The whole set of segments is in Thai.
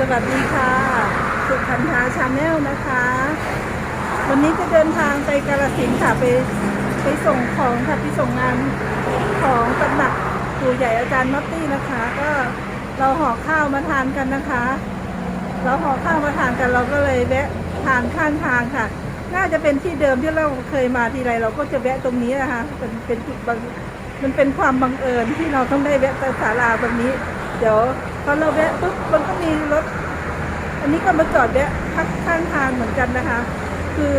สวัสดีค่ะ สุขันธาชาแนลนะคะ วันนี้จะเดินทางไปกาลสินค่ะไปไปส่งของค่ะไปส่งงานของตำหนักปู่ใหญ่อาจารย์น็อตตี้นะคะ ก็เราห่อข้าวมาทานกันนะคะ เราห่อข้าวมาทานกันเราก็เลยแวะทานข้างทางค่ะ น่าจะเป็นที่เดิมที่เราเคยมาทีไรเราก็จะแวะตรงนี้นะคะเป็นเป็นจุดบังมันเป็นความบังเอิญที่เราต้องได้แวะต่ศาลาตรงนี้ เดี๋ยว พอเราแวะปุ๊บมันก็มีรถ อันนี้ก็มาจอดแวะพักข้างทางเหมือนกันนะคะ คือ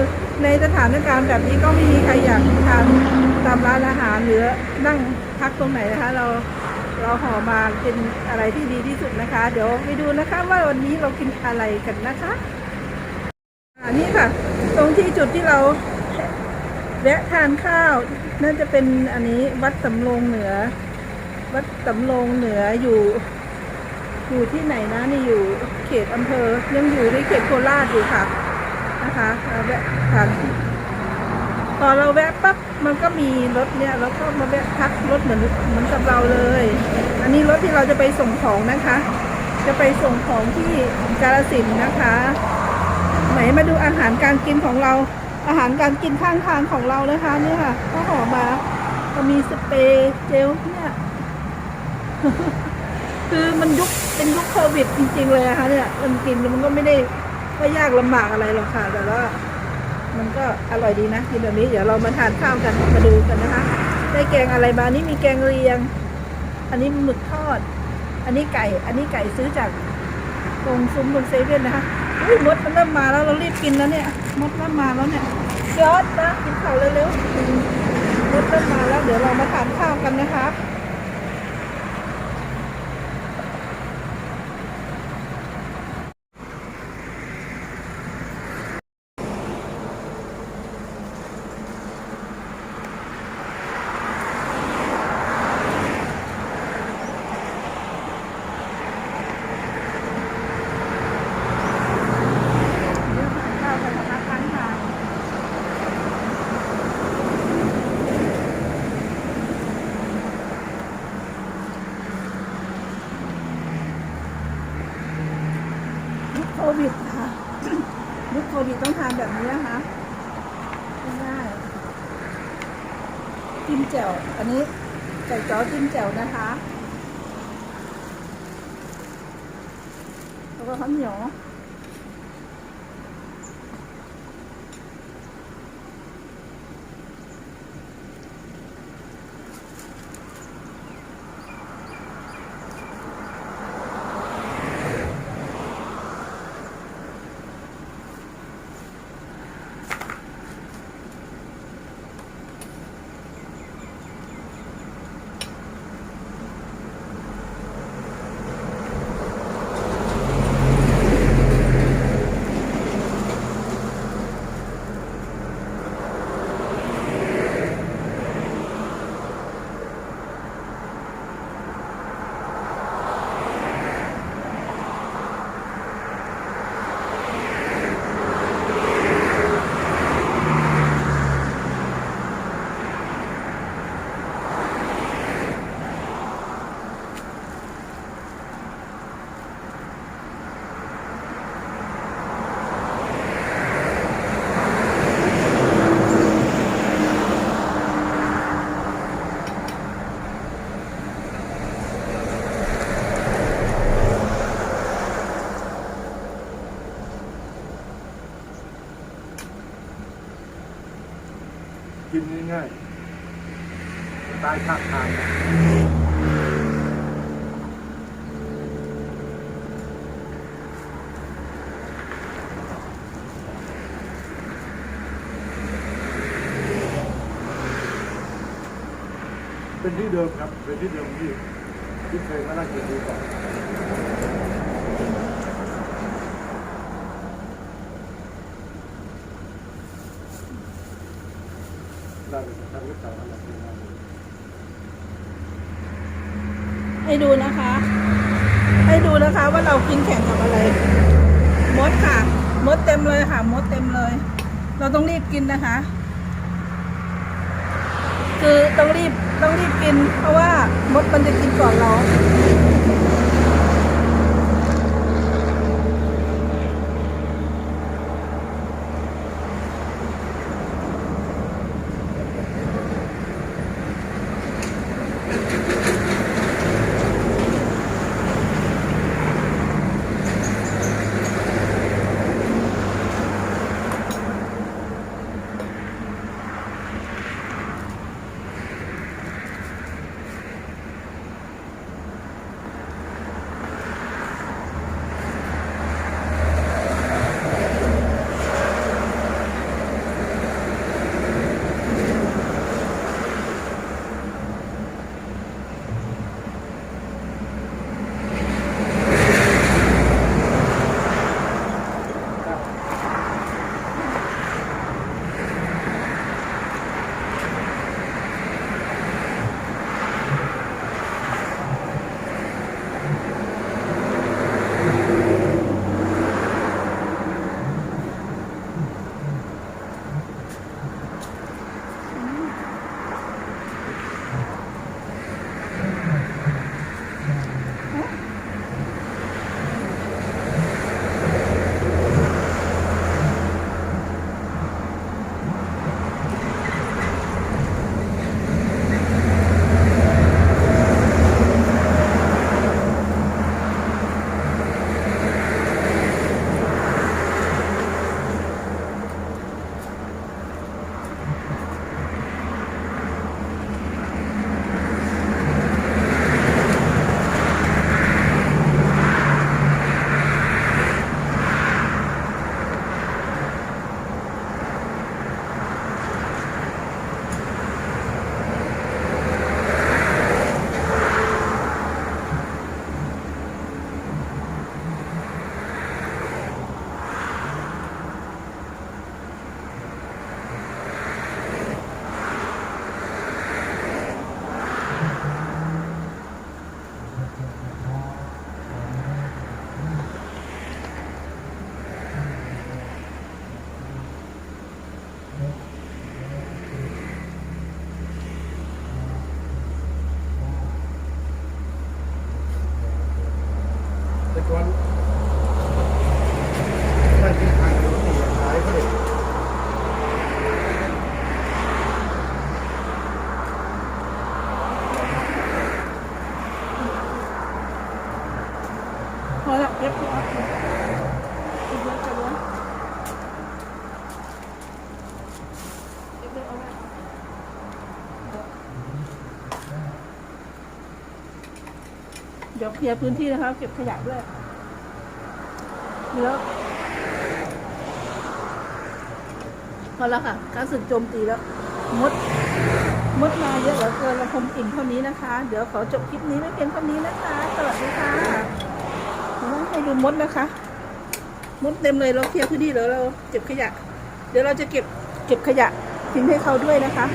ในสถานการณ์แบบนี้ก็ไม่มีใครอยากทานตามร้านอาหารหรือนั่งพักตรงไหนนะคะ เราเราห่อมาเป็นอะไรที่ดีที่สุดนะคะ เดี๋ยวไปดูนะคะ ว่าวันนี้เรากินอะไรกันนะคะอันนี้ค่ะ ตรงที่จุดที่เราแวะทานข้าวน่าจะเป็นอันนี้วัดสำโรงเหนือ วัดสำโรงเหนืออยู่ อยู่ที่ไหนนะนี่อยู่เขตอำเภอยังอยู่ในเขตโคราชอยู่ค่ะนะคะแวะทานพอเราแวะปั๊บมันก็มีรถเนี่ยแล้วก็มาแวะพักรถเหมือนเหมือนกับเราเลย อันนี้รถที่เราจะไปส่งของนะคะ จะไปส่งของที่กาลสินนะคะไหนมาดูอาหารการกินของเรา อาหารการกินข้างทางของเรานะคะเนี่ยค่ะก็ห่อมาก็มีสเปรย์เจลเนี่ย คือมันยุคเป็นยุคโควิดจริง ๆ เลยนะคะเนี่ยมันกินมันก็ไม่ได้ไม่ยากลำบากอะไรหรอกค่ะ แต่ว่ามันก็อร่อยดีนะกินแบบนี้เดี๋ยวเรามาทานข้าวกันมาดูกันนะคะ ได้แกงอะไรมาอันนี้มีแกงเรียง อันนี้หมึกทอด อันนี้ไก่ อันนี้ไก่ซื้อจากตรงซุ้มบนเซเว่นนะคะอุ้ยมดมันเริ่มมาแล้วเรารีบกินแล้วเนี่ยมดเริ่มมาแล้วเนี่ยยอดนะกินข้าวเร็วๆมดเริ่มมาแล้วเดี๋ยวเรามาทานข้าวกันนะคะ เรื่องทานข้าวกันนะคะครั้งทางยุคโควิดค่ะ ยุคโควิดต้องทานแบบนี้นะคะง่ายๆ จิ้มแจ่ว อันนี้ไก่จ้อจิ้มแจ่วนะคะแล้วก็ข้าวเหนียว กินง่าย ๆตายข้างทางเป็นที่เดิมครับ เป็นที่เดิมที่ที่เคยมานั่งกินดูก่อนได้เลยทำวิชาอะไรที่นั่น ให้ดูนะคะ ให้ดูนะคะว่าเรากินแข่งกับอะไร มดค่ะ มดเต็มเลยค่ะ มดเต็มเลย เราต้องรีบกินนะคะ คือต้องรีบต้องรีบกิน เพราะว่ามดมันจะกินก่อนเรา เดี๋ยวเคลียร์พื้นที่นะคะเก็บขยะด้วยแล้วพอแล้วค่ะการสึกโจมตีแล้วมดมดมาเยอะเหลือเกินเราคงอิ่มเท่านี้นะคะ เดี๋ยวขอจบคลิปนี้ไว้เพียงเท่านี้นะคะ สวัสดีค่ะต้องให้ดูมดนะคะ มดเต็มเลยเราเคลียร์พื้นที่แล้วเราเก็บขยะ เดี๋ยวเราจะเก็บเก็บขยะทิ้งให้เขาด้วยนะคะ